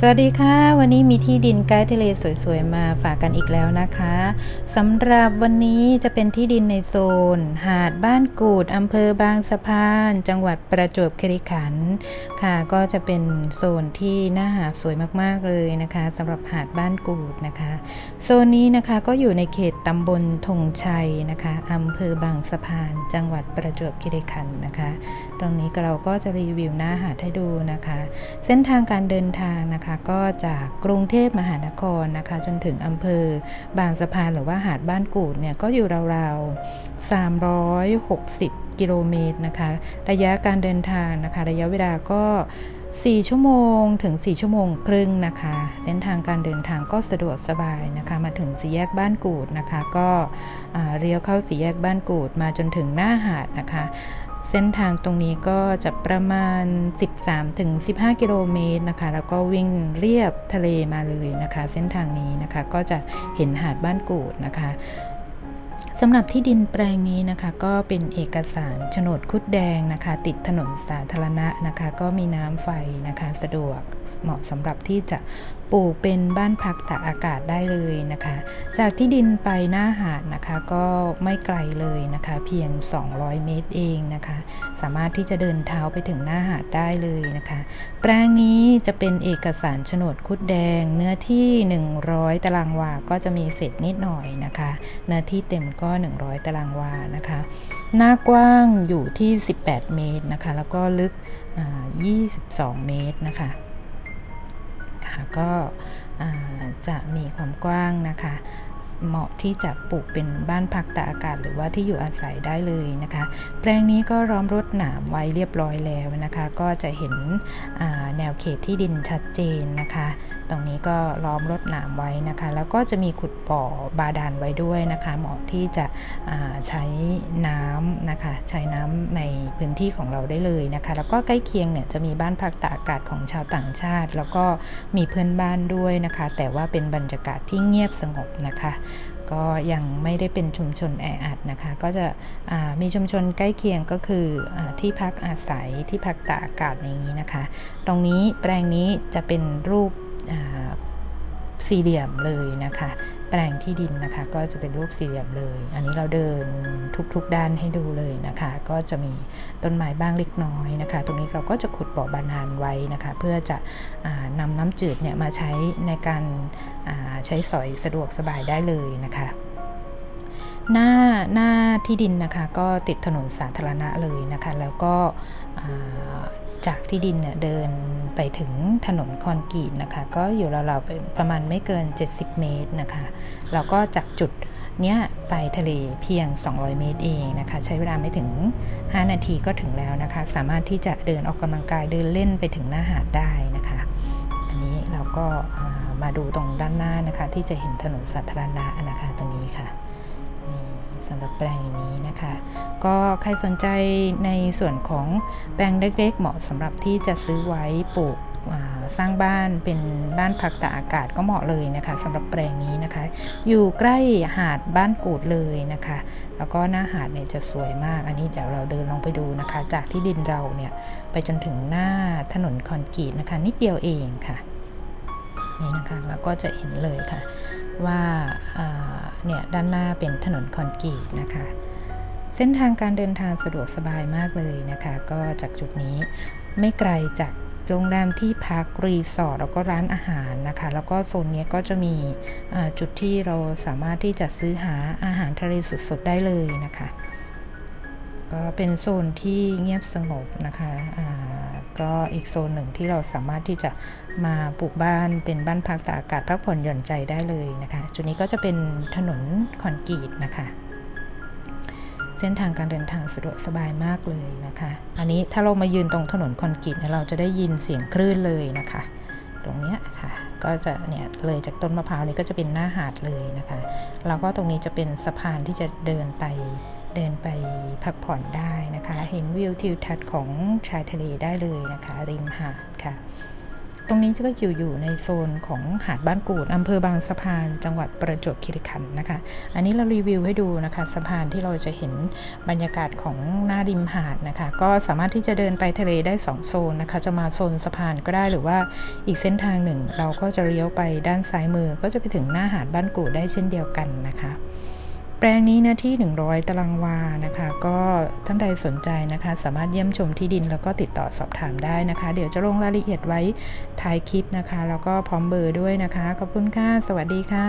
สวัสดีค่ะ วันนี้มีที่ดินใกล้ทะเลสวยๆ มาฝากกันอีกแล้วนะคะสำหรับวันนี้จะเป็นที่ดินในโซน หาดบ้านกูดอำเภอบางสะพาน จังหวัดประจวบคีรีขันธ์ค่ะ ก็จะเป็นโซนที่น่าหาสวยมากๆเลยนะคะสำหรับหาดบ้านกูดนะคะ โซนนี้นะคะก็อยู่ในเขตตำบลธงชัยนะคะอำเภอบางสะพาน จังหวัดประจวบคีรีขันธ์นะคะ ตรงนี้เราก็จะรีวิวหน้าหาดให้ดูนะคะ เส้นทางการเดินทางนะคะก็จากกรุงเทพมหานครนะคะ จนถึงอำเภอบางสะพานหรือว่าหาดบ้านกูดเนี่ยก็อยู่ราวๆ 360 กิโลเมตรนะคะ ระยะการเดินทางนะคะ ระยะเวลาก็ 4 ชั่วโมงถึง 4 ชั่วโมงครึ่งนะคะ เส้นทางการเดินทางก็สะดวกสบายนะคะ มาถึงสี่แยกบ้านกูดนะคะ ก็เลี้ยวเข้าสี่แยกบ้านกูดมาจนถึงหน้าหาดนะคะ เส้นทางตรงนี้ก็จะประมาณ 13-15 กิโลเมตรนะคะ แล้วก็วิ่งเรียบทะเลมาเลยนะคะ เส้นทางนี้นะคะก็จะเห็นหาดบ้านกูดนะคะสำหรับที่ดินแปลงนี้นะคะก็เป็นเอกสารโฉนดคุดแดงนะคะ ติดถนนสาธารณะนะคะ ก็มีน้ำไฟนะคะสะดวกเหมาะสำหรับที่จะปลูกเป็นบ้านพักตากอากาศได้เลยนะคะ จากที่ดินไปหน้าหาดนะคะก็ไม่ไกลเลยนะคะ เพียง 200 เมตรเองนะคะ สามารถที่จะเดินเท้าไปถึงหน้าหาดได้เลยนะคะ แปลงนี้จะเป็นเอกสารโฉนดคุดแดง เนื้อที่ 100 ตารางวา ก็จะมีเศษนิดหน่อยนะคะ เนื้อที่เต็มก็ 100 ตารางวานะคะ หน้ากว้างอยู่ที่ 18 เมตรนะคะ แล้วก็ลึก 22 เมตรนะคะ ก็จะมีความกว้างนะคะ เหมาะที่จะปลูกเป็นบ้านพักตากอากาศ หรือว่าที่อยู่อาศัยได้เลยนะคะ แปลงนี้ก็ร้อมรดหนามไว้เรียบร้อยแล้วนะคะ ก็จะเห็นแนวเขตที่ดินชัดเจนนะคะ ตรงนี้ก็ล้อมรดหนามไว้นะคะ แล้วก็จะมีขุดบ่อบาดาลไว้ด้วยนะคะ เหมาะที่จะใช้น้ำนะคะ ใช้น้ำในพื้นที่ของเราได้เลยนะคะ แล้วก็ใกล้เคียงเนี่ยจะมีบ้านพักตากอากาศของชาวต่างชาติ แล้วก็มีเพื่อนบ้านด้วยนะคะ แต่ว่าเป็นบรรยากาศที่เงียบสงบนะคะก็ยังไม่ได้เป็นชุมชนแออัดนะคะ ก็จะมีชุมชนใกล้เคียงก็คืออที่พักอาศัยที่พักตากอากาศอย่างนี้นะคะ ตรงนี้แปลงนี้จะเป็นรูป สี่เหลี่ยมเลยนะคะ แปลงที่ดินนะคะ ก็จะเป็นรูปสี่เหลี่ยมเลย อันนี้เราเดินทุกๆด้านให้ดูเลยนะคะ ก็จะมีต้นไม้บ้างเล็กน้อยนะคะ ตรงนี้เราก็จะขุดบ่อบานานไว้นะคะ เพื่อจะนำน้ำจืดเนี่ยมาใช้ในการใช้สอยสะดวกสบายได้เลยนะคะหน้าหน้าที่ดินนะคะก็ติดถนนสาธารณะเลยนะคะ แล้วก็ จากที่ดินเนี่ยเดินไปถึงถนนคอนกรีตนะคะ ก็อยู่ราวๆประมาณไม่เกิน 70 เมตรนะคะ แล้วก็จากจุดเนี้ยไปทะเลเพียง 200 เมตรเองนะคะ ใช้เวลาไม่ถึง 5 นาทีก็ถึงแล้วนะคะ สามารถที่จะเดินออกกำลังกายเดินเล่นไปถึงหน้าหาดได้นะคะ อันนี้เราก็มาดูตรงด้านหน้านะคะ ที่จะเห็นถนนสาธารณะนะคะตรงนี้ค่ะ สำหรับแปลงนี้นะคะ ก็ใครสนใจในส่วนของแปลงเล็กๆ เหมาะสำหรับที่จะซื้อไว้ปลูกสร้างบ้านเป็นบ้านพักตากอากาศก็เหมาะเลยนะคะสำหรับแปลงนี้นะคะ อยู่ใกล้หาดบ้านกูดเลยนะคะ แล้วก็หน้าหาดเนี่ยจะสวยมาก อันนี้เดี๋ยวเราเดินลงไปดูนะคะ จากที่ดินเราเนี่ยไปจนถึงหน้าถนนคอนกรีตนะคะ นิดเดียวเองค่ะนี่นะคะแล้วก็จะเห็นเลยค่ะ ว่าเนี่ยด้านหน้าเป็นถนนคอนกรีตนะคะ เส้นทางการเดินทางสะดวกสบายมากเลยนะคะ ก็จากจุดนี้ไม่ไกลจากโรงแรมที่พักรีสอร์ทแล้วก็ร้านอาหารนะคะ แล้วก็โซนนี้ก็จะมีจุดที่เราสามารถที่จะซื้อหาอาหารทะเลสดๆได้เลยนะคะ ก็เป็นโซนที่เงียบสงบนะคะ ก็อีกโซนหนึ่งที่เราสามารถที่จะมาปลูกบ้านเป็นบ้านพักตากอากาศพักผ่อนหย่อนใจได้เลยนะคะ จุดนี้ก็จะเป็นถนนคอนกรีตนะคะเส้นทางการเดินทางสะดวกสบายมากเลยนะคะ อันนี้ถ้าเรามายืนตรงถนนคอนกรีตเราจะได้ยินเสียงคลื่นเลยนะคะ ตรงนี้ค่ะ ก็จะเนี่ยเลยจากต้นมะพร้าวนี้ก็จะเป็นหน้าหาดเลยนะคะ แล้วก็ตรงนี้จะเป็นสะพานที่จะเดินไป เดินไปพักผ่อนได้นะคะ เห็นวิวทิวทัศน์ของชายทะเลได้เลยนะคะ ริมหาดค่ะ ตรงนี้ก็อยู่อยู่ในโซนของหาดบ้านกูดอำเภอบางสะพาน จังหวัดประจวบคีรีขันธ์นะคะ อันนี้เรารีวิวให้ดูนะคะสะพานที่เราจะเห็นบรรยากาศของหน้าริมหาดนะคะ ก็สามารถที่จะเดินไปทะเลได้ 2 โซนนะคะ จะมาโซนสะพานก็ได้หรือว่าอีกเส้นทางหนึ่ง เราก็จะเลี้ยวไปด้านซ้ายมือ ก็จะไปถึงหน้าหาดบ้านกูดได้เช่นเดียวกันนะคะ แปลงนี้นะที่ 100 ตารางวานะคะ ก็ท่านใดสนใจนะคะ สามารถเยี่ยมชมที่ดินแล้วก็ติดต่อสอบถามได้นะคะ เดี๋ยวจะลงรายละเอียดไว้ท้ายคลิปนะคะ แล้วก็พร้อมเบอร์ด้วยนะคะ ขอบคุณค่ะ สวัสดีค่ะ